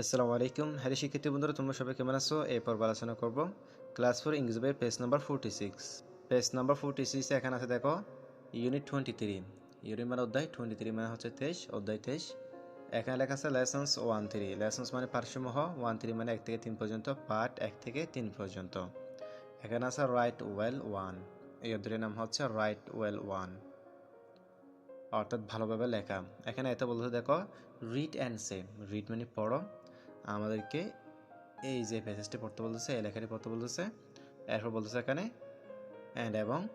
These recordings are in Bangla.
আসসালামু আলাইকুম। হ্যারি শিক্ষার্থী বন্ধুরা, তোমরা সবাই কেমন আছো? এই পর্ব আলোচনা করব ক্লাস ফোর ইংলিশ বই page number forty six page number forty six এখানে আছে, দেখো ইউনিট টোয়েন্টি থ্রি ইউনিট মানে অধ্যায় টোয়েন্টি থ্রি মানে হচ্ছে তেইশ, অধ্যায় তেইশ। এখানে লেখা আছে লাইসেন্স ওয়ান থ্রি লাইসেন্স মানে পার্শ্বমহ ওয়ান থ্রি মানে এক থেকে তিন পর্যন্ত পার্ট এক থেকে তিন পর্যন্ত। এখানে আছে রাইট ওয়েল ওয়ান এই অধ্যায়ের নাম হচ্ছে রাইট ওয়েল ওয়ান অর্থাৎ ভালোভাবে লেখা। এখানে এত বলতে দেখো রিড অ্যান্ড সে রিড মানে পড়ো আমাদেরকে এই যে প্যাসেজটি পড়তে বলতেছে, এই লেখাটি পড়তে বলতেছে, এরপর বলতেছে এখানে অ্যান্ড এবং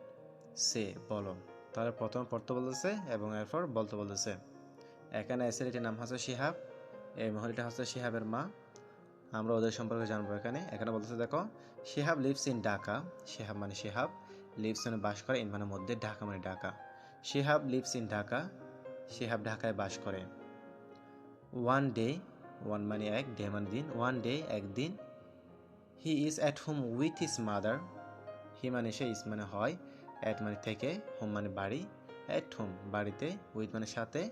সে বলো। তাহলে প্রথম পড়তে বলতেছে এবং এরপর বলতে বলতেছে। এখানে এসেরিটির নাম হচ্ছে শিহাব। এই মহিলাটা হচ্ছে শিহাবের মা। আমরা ওদের সম্পর্কে জানব এখানে। এখানে বলতেছে, দেখো, শিহাব লিভস ইন ঢাকা শিহাব মানে শিহাব। লিভস মানে বাস করে, ইন মানে মধ্যে, ঢাকা মানে ঢাকা। শিহাব লিভস ইন ঢাকা শিহাব ঢাকায় বাস করে। ওয়ান ডে ওয়ান মানে এক ডে মানে দিন ওয়ান ডে একদিন he is at home with his mother he মানে সে ইস মানে হয় অ্যাট মানে থেকে হোম মানে বাড়ি অ্যাট হোম বাড়িতে উইথ মানে সাথে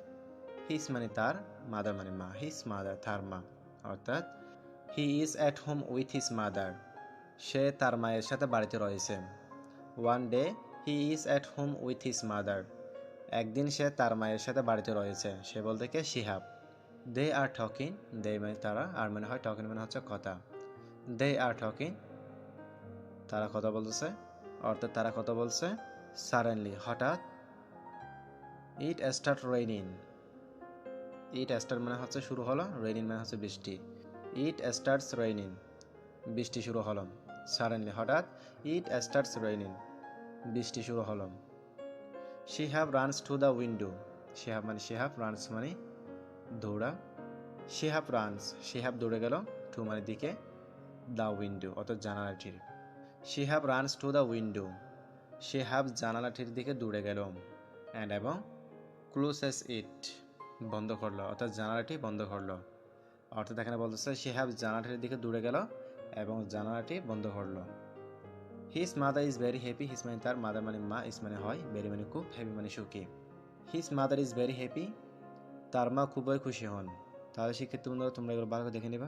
হিস মানে তার মাদার মানে মা হিস মাদার তার মা, অর্থাৎ he is at home with his mother সে তার মায়ের সাথে বাড়িতে রয়েছে। One day he is at home with his mother একদিন সে তার মায়ের সাথে বাড়িতে রয়েছে। সে বলতে কে? শিহাব। দে আর টকিং দে মানে তারা, আর মানে হয় টকিং মানে হচ্ছে কথা। দে আর টকিং তারা কথা বলতেছে, অর্থাৎ তারা কথা বলছে সাডেনলি হঠাৎ। It start raining it start মানে হচ্ছে শুরু হলো রেইনিং মানে হচ্ছে বৃষ্টি। ইট স্টার্টস রেইনিং বৃষ্টি শুরু হলো সাডেনলি হঠাৎ। ইট স্টার্টস রেইনিং বৃষ্টি শুরু হলো। Shihab runs to the window Shihab মানে শিহাব রানস মানে দৌড়া। শিহাব রানস শিহাব দৌড়ে গেল টু মানে দিকে দ্য উইন্ডো, অর্থাৎ জানালাটির। Shihab runs to the window. Shihab জানালাটির দিকে দৌড়ে গেল। অ্যান্ড এবং ক্লোজেস ইট, বন্ধ করল, অর্থাৎ জানালাটি বন্ধ করল। অর্থাৎ এখানে বলতেছে শিহাব জানালাটির দিকে দৌড়ে গেল এবং জানালাটি বন্ধ করল। His mother is very happy his মানে তার মাদার মানে মা ইস মানে হয় ভেরি মানে খুব হ্যাপি মানে সুখী। His mother is very happy তার মা খুবই খুশি হন। তাহলে শিক্ষিত বন্ধুরা তোমরা এগুলো ভালো করে দেখে নিবা।